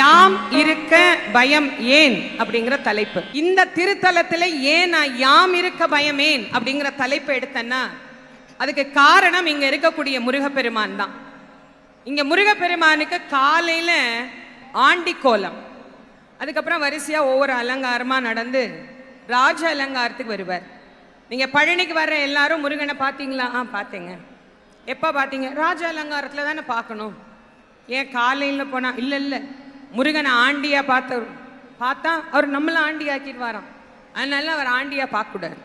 யாம் இருக்க பயம் ஏன்? அப்படிங்கிற தலைப்பு. இந்த திருத்தலத்துல ஏன் நான் யாம் இருக்க பயம் ஏன்? அப்படிங்கிற தலைப்பு எடுத்தேன்னா அதுக்கு காரணம் இங்க இருக்கக்கூடிய முருகப்பெருமான் தான். இங்க முருகப்பெருமானுக்கு காலையில ஆண்டி கோலம் அதுக்கப்புறம் வரிசையா ஒவ்வொரு அலங்காரமா நடந்து ராஜ அலங்காரத்துக்கு வருவார். நீங்க பழனிக்கு வர்ற எல்லாரும் முருகனை பார்த்தீங்களா? ஆ பார்த்தேங்க. எப்போ பார்த்தீங்க? ராஜ அலங்காரத்தில் தானே பார்க்கணும். ஏன் காலையில் போனால் இல்லை இல்லை. முருகனை ஆண்டியா பார்த்தவர் பார்த்தா அவர் நம்மளை ஆண்டி ஆக்கிடுவாராம் அதனால அவர் ஆண்டியா பார்க்கக்கூடாது.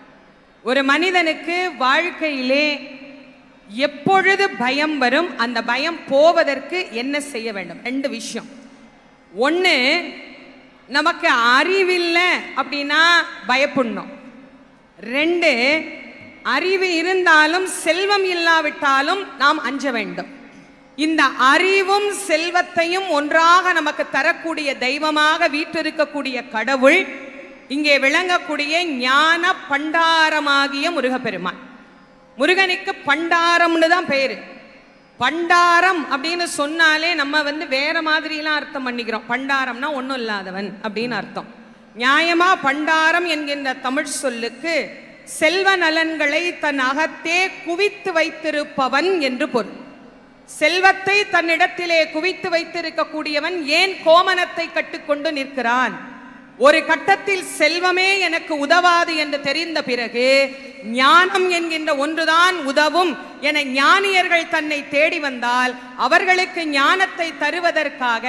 ஒரு மனிதனுக்கு வாழ்க்கையிலே எப்பொழுது பயம் வரும் அந்த பயம் போவதற்கு என்ன செய்ய வேண்டும்? ரெண்டு விஷயம். ஒன்று நமக்கு அறிவில்லை அப்படின்னா பயப்படணும். ரெண்டு அறிவு இருந்தாலும் செல்வம் இல்லாவிட்டாலும் நாம் அஞ்ச வேண்டும். இந்த அறிவும் செல்வத்தையும் ஒன்றாக நமக்கு தரக்கூடிய தெய்வமாக வீற்றிருக்கக்கூடிய கடவுள் இங்கே விளங்கக்கூடிய ஞான பண்டாரமாகிய முருகப்பெருமான். முருகனுக்கு பண்டாரம்னு தான் பேரு. பண்டாரம் அப்படின்னு சொன்னாலே நம்ம வந்து வேற மாதிரிலாம் அர்த்தம் பண்ணிக்கிறோம். பண்டாரம்னா ஒன்றும் இல்லாதவன் அப்படின்னு அர்த்தம். நியாயமா பண்டாரம் என்கின்ற தமிழ் சொல்லுக்கு செல்வ நலன்களை தன் அகத்தே குவித்து வைத்திருப்பவன் என்று பொருள். செல்வத்தை தன்னிடத்திலே குவித்து வைத்திருக்கக்கூடியவன் ஏன் கோமனத்தை கட்டுக்கொண்டு நிற்கிறான்? ஒரு கட்டத்தில் செல்வமே எனக்கு உதவாது என்று தெரிந்த பிறகு ஞானம் என்கின்ற ஒன்றுதான் உதவும் என ஞானியர்கள் தன்னை தேடி வந்தால் அவர்களுக்கு ஞானத்தை தருவதற்காக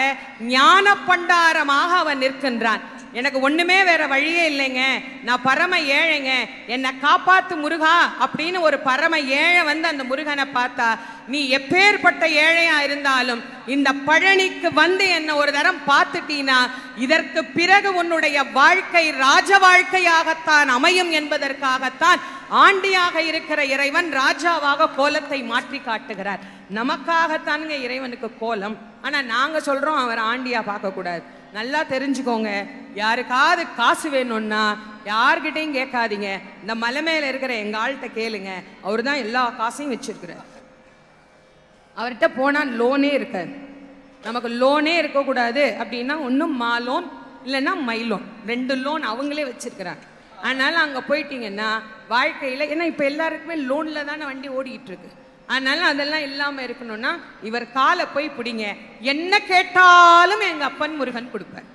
ஞான பண்டாரமாக அவன் நிற்கின்றான். எனக்கு ஒண்ணுமே வேற வழியே இல்லைங்க. நான் பரம ஏழைங்க. என்னை காப்பாத்து முருகா அப்படின்னு ஒரு பரம ஏழை வந்து அந்த முருகனை பார்த்தா நீ எப்பேற்பட்ட ஏழையா இருந்தாலும் இந்த பழனிக்கு வந்து என்ன ஒரு தரம் பார்த்துட்டீனா இதற்கு பிறகு உன்னுடைய வாழ்க்கை ராஜ வாழ்க்கையாகத்தான் அமையும் என்பதற்காகத்தான் ஆண்டியாக இருக்கிற இறைவன் ராஜாவாக கோலத்தை மாற்றி காட்டுகிறார். நமக்காகத்தானுங்க இறைவனுக்கு கோலம். ஆனா நாங்க சொல்றோம் அவர் ஆண்டியா பார்க்க கூடாது நல்லா தெரிஞ்சுக்கோங்க யாருக்காவது காசு வேணும்னா யார்கிட்டையும் கேட்காதீங்க. இந்த மலை மேல இருக்கிற எங்க ஆள்கிட்ட கேளுங்க. அவர் தான் எல்லா காசையும் வச்சிருக்கிறார். அவர்கிட்ட போனால் லோனே இருக்காது. நமக்கு லோனே இருக்கக்கூடாது அப்படின்னா ஒன்றும் மா லோன் இல்லைன்னா மை லோன் ரெண்டு லோன் அவங்களே வச்சுருக்கிறாங்க. அதனால் அங்கே போயிட்டீங்கன்னா வாழ்க்கையில் ஏன்னா இப்போ எல்லாருக்குமே லோனில் தானே வண்டி ஓடிக்கிட்டு இருக்கு அதனால அதெல்லாம் இல்லாமல் இருக்கணும்னா இவர் காலை போய் பிடிங்க. என்ன கேட்டாலும் எங்கள் அப்பன் முருகன் கொடுப்பார்.